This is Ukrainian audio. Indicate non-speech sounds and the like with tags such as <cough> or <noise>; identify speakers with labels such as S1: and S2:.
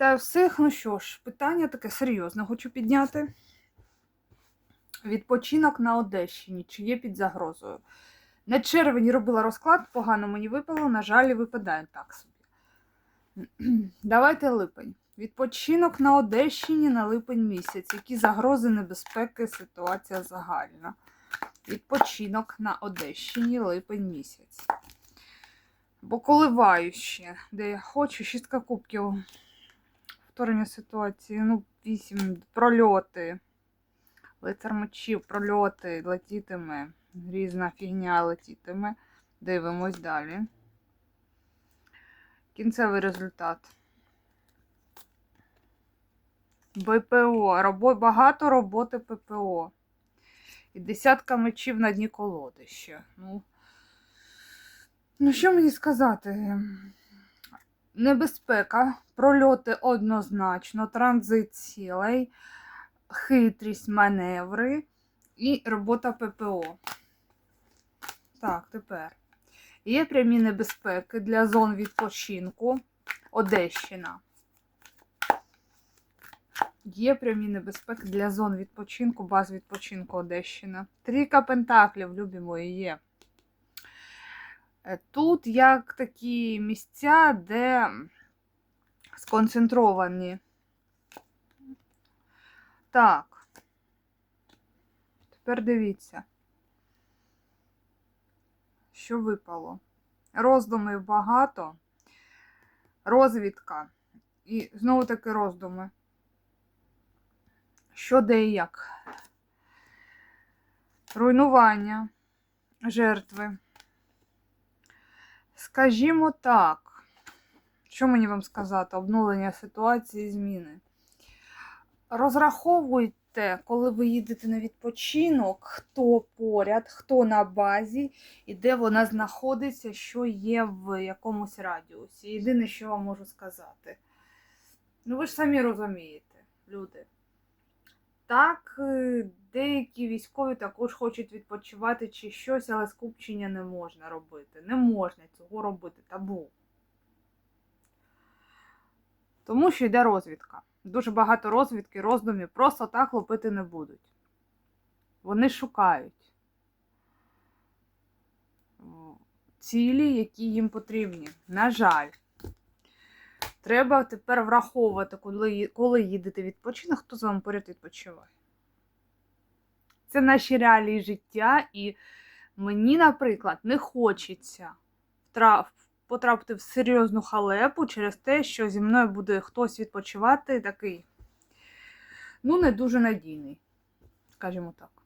S1: Вітаю всіх. Ну що ж, питання таке серйозне хочу підняти. Відпочинок на Одещині, чи є під загрозою. На червень робила розклад, погано мені випало, на жаль, випадає так собі. <clears throat> Давайте липень. Відпочинок на Одещині на липень місяць. Які загрози, небезпеки, ситуація загальна. Відпочинок на Одещині липень місяць. Бо коливаюче, де я хочу, шістка кубків. Повторення ситуації. Ну, вісім прольоти. Лицар мечів, прольоти, летітиме. Різна фігня летітиме. Дивимось далі. Кінцевий результат. БПО. Робо... Багато роботи ППО. І десятка мечів на дні колоди ще. Ну, ну що мені сказати? Небезпека, прольоти однозначно, транзит цілей, хитрість, маневри і робота ППО. Так, тепер. Є прямі небезпеки для зон відпочинку Одещина. Є прямі небезпеки для зон відпочинку, баз відпочинку Одещина. Трійка пентаклів, любі мої, є. Е, Тут як такі місця, де сконцентровані. Так. Тепер дивіться, що випало. Роздумів багато, розвідка. І знову таки роздуми. Що де і як? Руйнування, жертви. Скажімо так, що мені вам сказати? Обнулення ситуації, зміни. Розраховуйте, коли ви їдете на відпочинок, хто поряд, хто на базі і де вона знаходиться, що є в якомусь радіусі. Єдине, що вам можу сказати. Ну, ви ж самі розумієте, люди. Так, е, деякі військові також хочуть відпочивати чи щось, але скупчення не можна робити. Не можна цього робити, табу. Тому що йде розвідка. Дуже багато розвідки, роздумів просто так лупити не будуть. Вони шукають цілі, які їм потрібні. На жаль. Треба тепер враховувати, коли, коли їдете відпочинок, хто з вами поряд відпочиває. Це наші реалії життя, і мені, наприклад, не хочеться потрапити в серйозну халепу через те, що зі мною буде хтось відпочивати такий, ну, не дуже надійний, скажімо так.